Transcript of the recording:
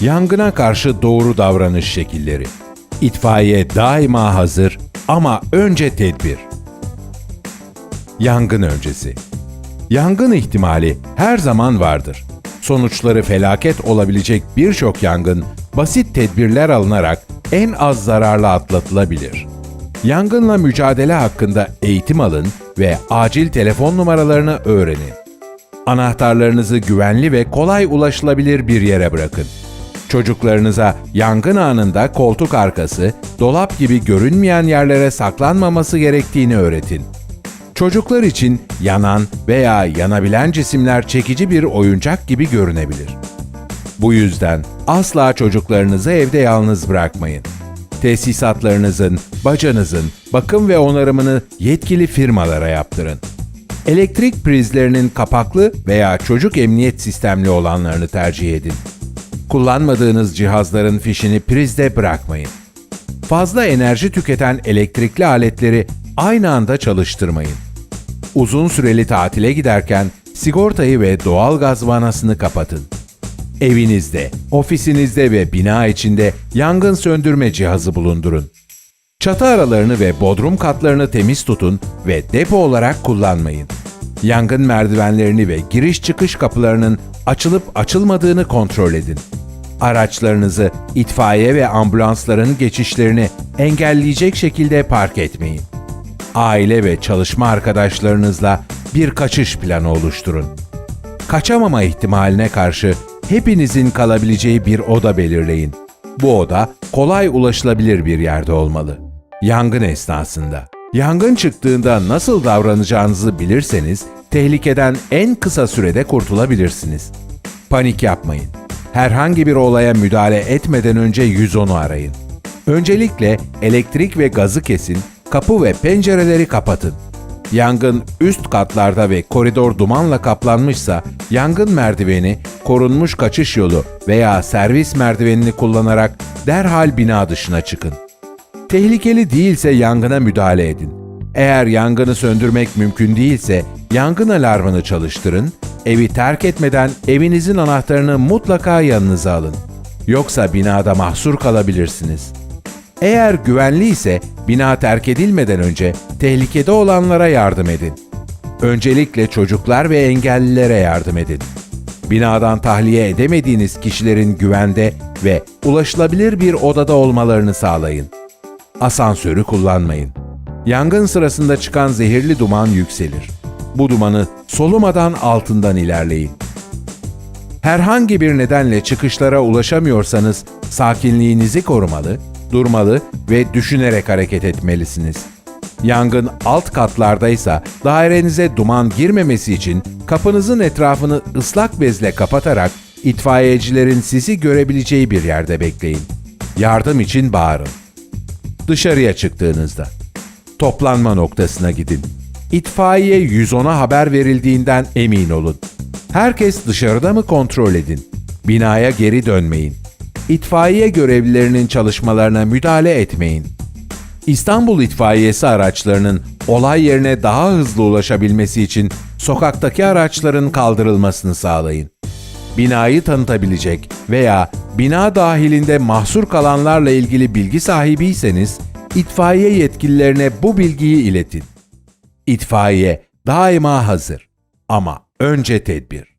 Yangına karşı doğru davranış şekilleri. İtfaiye daima hazır ama önce tedbir. Yangın öncesi. Yangın ihtimali her zaman vardır. Sonuçları felaket olabilecek birçok yangın basit tedbirler alınarak en az zararla atlatılabilir. Yangınla mücadele hakkında eğitim alın ve acil telefon numaralarını öğrenin. Anahtarlarınızı güvenli ve kolay ulaşılabilir bir yere bırakın. Çocuklarınıza yangın anında koltuk arkası, dolap gibi görünmeyen yerlere saklanmaması gerektiğini öğretin. Çocuklar için yanan veya yanabilen cisimler çekici bir oyuncak gibi görünebilir. Bu yüzden asla çocuklarınızı evde yalnız bırakmayın. Tesisatlarınızın, bacanızın bakım ve onarımını yetkili firmalara yaptırın. Elektrik prizlerinin kapaklı veya çocuk emniyet sistemli olanlarını tercih edin. Kullanmadığınız cihazların fişini prizde bırakmayın. Fazla enerji tüketen elektrikli aletleri aynı anda çalıştırmayın. Uzun süreli tatile giderken sigortayı ve doğal gaz vanasını kapatın. Evinizde, ofisinizde ve bina içinde yangın söndürme cihazı bulundurun. Çatı aralarını ve bodrum katlarını temiz tutun ve depo olarak kullanmayın. Yangın merdivenlerini ve giriş çıkış kapılarının açılıp açılmadığını kontrol edin. Araçlarınızı itfaiye ve ambulansların geçişlerini engelleyecek şekilde park etmeyin. Aile ve çalışma arkadaşlarınızla bir kaçış planı oluşturun. Kaçamama ihtimaline karşı hepinizin kalabileceği bir oda belirleyin. Bu oda kolay ulaşılabilir bir yerde olmalı. Yangın esnasında. Yangın çıktığında nasıl davranacağınızı bilirseniz tehlikeden en kısa sürede kurtulabilirsiniz. Panik yapmayın. Herhangi bir olaya müdahale etmeden önce 110'u arayın. Öncelikle elektrik ve gazı kesin, kapı ve pencereleri kapatın. Yangın üst katlarda ve koridor dumanla kaplanmışsa yangın merdiveni, korunmuş kaçış yolu veya servis merdivenini kullanarak derhal bina dışına çıkın. Tehlikeli değilse yangına müdahale edin. Eğer yangını söndürmek mümkün değilse yangın alarmını çalıştırın, evi terk etmeden evinizin anahtarını mutlaka yanınıza alın. Yoksa binada mahsur kalabilirsiniz. Eğer güvenli ise bina terk edilmeden önce tehlikede olanlara yardım edin. Öncelikle çocuklar ve engellilere yardım edin. Binadan tahliye edemediğiniz kişilerin güvende ve ulaşılabilir bir odada olmalarını sağlayın. Asansörü kullanmayın. Yangın sırasında çıkan zehirli duman yükselir. Bu dumanı solumadan altından ilerleyin. Herhangi bir nedenle çıkışlara ulaşamıyorsanız sakinliğinizi korumalı, durmalı ve düşünerek hareket etmelisiniz. Yangın alt katlardaysa dairenize duman girmemesi için kapınızın etrafını ıslak bezle kapatarak itfaiyecilerin sizi görebileceği bir yerde bekleyin. Yardım için bağırın. Dışarıya çıktığınızda toplanma noktasına gidin. İtfaiye 110'a haber verildiğinden emin olun. Herkes dışarıda mı kontrol edin. Binaya geri dönmeyin. İtfaiye görevlilerinin çalışmalarına müdahale etmeyin. İstanbul İtfaiyesi araçlarının olay yerine daha hızlı ulaşabilmesi için sokaktaki araçların kaldırılmasını sağlayın. Binayı tanıtabilecek veya bina dahilinde mahsur kalanlarla ilgili bilgi sahibiyseniz itfaiye yetkililerine bu bilgiyi iletin. İtfaiye daima hazır ama önce tedbir.